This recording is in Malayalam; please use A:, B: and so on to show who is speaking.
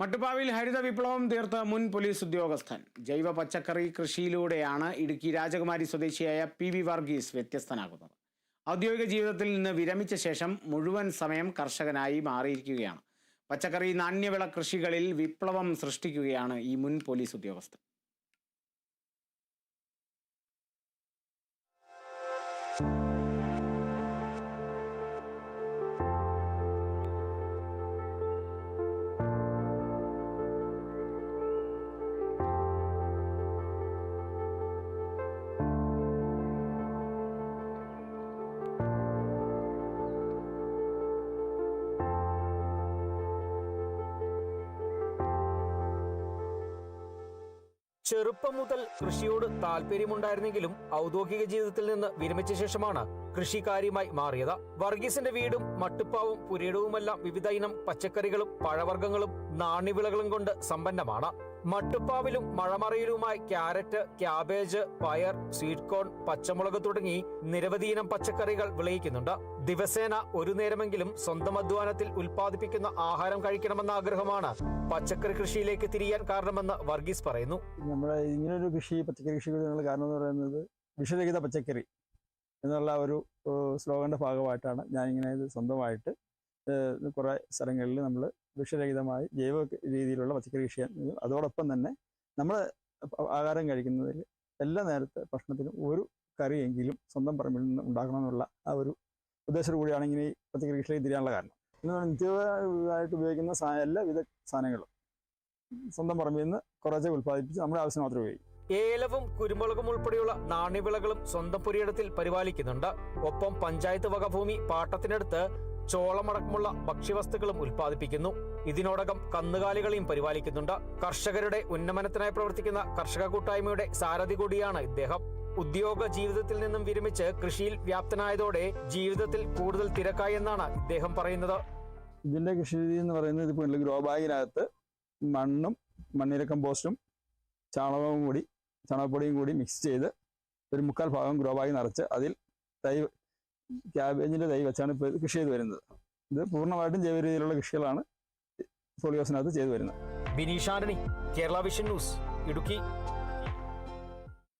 A: മട്ടുപ്പാവിൽ ഹരിത വിപ്ലവം തീർത്ത മുൻ പോലീസ് ഉദ്യോഗസ്ഥൻ. ജൈവ പച്ചക്കറി കൃഷിയിലൂടെയാണ് ഇടുക്കി രാജകുമാരി സ്വദേശിയായ പി വി വർഗീസ് വ്യത്യസ്തനാകുന്നത്. ഔദ്യോഗിക ജീവിതത്തിൽ നിന്ന് വിരമിച്ച ശേഷം മുഴുവൻ സമയം കർഷകനായി മാറിയിരിക്കുകയാണ്. പച്ചക്കറി നാണ്യവിള കൃഷികളിൽ വിപ്ലവം സൃഷ്ടിക്കുകയാണ് ഈ മുൻ പോലീസ് ഉദ്യോഗസ്ഥൻ.
B: ചെറുപ്പം മുതൽ കൃഷിയോട് താല്പര്യമുണ്ടായിരുന്നെങ്കിലും ഔദ്യോഗിക ജീവിതത്തിൽ നിന്ന് വിരമിച്ച ശേഷമാണ് കൃഷിക്കാരിയുമായി കാര്യമായി മാറിയത്. വർഗീസിന്റെ വീടും മട്ടുപ്പാവും പുരയിടവുമെല്ലാം വിവിധ ഇനം പച്ചക്കറികളും പഴവർഗങ്ങളും നാണ്യവിളകളും കൊണ്ട് സമ്പന്നമാണ്. മട്ടുപ്പാവിലും മഴമറയിലുമായി ക്യാരറ്റ് ക്യാബേജ് പയർ സ്വീറ്റ് കോൺ പച്ചമുളക് തുടങ്ങി നിരവധി ഇനം പച്ചക്കറികൾ വിളയിക്കുന്നുണ്ട്. ദിവസേന ഒരു നേരമെങ്കിലും സ്വന്തം അധ്വാനത്തിൽ ഉൽപ്പാദിപ്പിക്കുന്ന ആഹാരം കഴിക്കണമെന്ന ആഗ്രഹമാണ് പച്ചക്കറി കൃഷിയിലേക്ക് തിരിയാൻ കാരണമെന്ന് വർഗീസ് പറയുന്നു.
C: നമ്മുടെ ഇങ്ങനൊരു കൃഷി പച്ചക്കറി കൃഷി കാരണം എന്ന് പറയുന്നത് വിഷരഹിത പച്ചക്കറി എന്നുള്ള ഒരു സ്ലോഗന്റെ ഭാഗമായിട്ടാണ് ഞാൻ ഇങ്ങനെ സ്വന്തമായിട്ട് കുറേ സ്ഥലങ്ങളിൽ നമ്മൾ വിഷരഹിതമായി ജൈവ രീതിയിലുള്ള പച്ചക്കറി കൃഷി. അതോടൊപ്പം തന്നെ നമ്മൾ ആഹാരം കഴിക്കുന്നതിൽ എല്ലാ നേരത്തെ ഭക്ഷണത്തിനും ഒരു കറിയെങ്കിലും സ്വന്തം പറമ്പിൽ നിന്ന് ഉണ്ടാക്കണമെന്നുള്ള ആ ഒരു ഉദ്ദേശത്തോടു കൂടിയാണെങ്കിൽ ഈ പച്ചക്കറി കൃഷിയിലേക്ക് തിരിയാനുള്ള കാരണം. ഇന്ന് നിത്യമായിട്ട് ഉപയോഗിക്കുന്ന എല്ലാവിധ സാധനങ്ങളും സ്വന്തം പറമ്പിൽ നിന്ന് കുറച്ചൊക്കെ ഉൽപ്പാദിപ്പിച്ച് നമ്മുടെ ആവശ്യം മാത്രമേ ഉപയോഗിക്കും.
B: ഏലവും കുരുമുളകും ഉൾപ്പെടെയുള്ള നാണ്യവിളകളും സ്വന്തം പുരയിടത്തിൽ പരിപാലിക്കുന്നുണ്ട്. ഒപ്പം പഞ്ചായത്ത് വക ഭൂമി പാട്ടത്തിനടുത്ത് ചോളമടക്കമുള്ള ഭക്ഷ്യവസ്തുക്കളും ഉൽപ്പാദിപ്പിക്കുന്നു. ഇതിനോടകം കന്നുകാലികളെയും പരിപാലിക്കുന്നുണ്ട്. കർഷകരുടെ ഉന്നമനത്തിനായി പ്രവർത്തിക്കുന്ന കർഷക കൂട്ടായ്മയുടെ സാരഥി കൂടിയാണ് ഇദ്ദേഹം. ഉദ്യോഗ ജീവിതത്തിൽ നിന്നും വിരമിച്ച് കൃഷിയിൽ വ്യാപ്തനായതോടെ ജീവിതത്തിൽ കൂടുതൽ തിരക്കായി എന്നാണ് ഇദ്ദേഹം പറയുന്നത്.
C: ഇതിന്റെ കൃഷി രീതി എന്ന് പറയുന്നത് ഗ്രോ ബാഗിനകത്ത് മണ്ണും മണ്ണിര കമ്പോസ്റ്റും ചാണകവും കൂടി ചാണകപ്പൊടിയും കൂടി മിക്സ് ചെയ്ത് ഒരു മുക്കാൽ ഭാഗം ഗ്രോ ബാഗ് നിറച്ച് അതിൽ തൈ ക്യാബേജിന്റെ തൈ വെച്ചാണ് ഇപ്പോൾ കൃഷി ചെയ്ത് വരുന്നത്. ഇത് പൂർണമായിട്ടും ജൈവ രീതിയിലുള്ള കൃഷികളാണ് ഫോളിയോസിനകത്ത് ചെയ്തു വരുന്നത്.
B: Bineesh Antony Kerala vision news Idukki.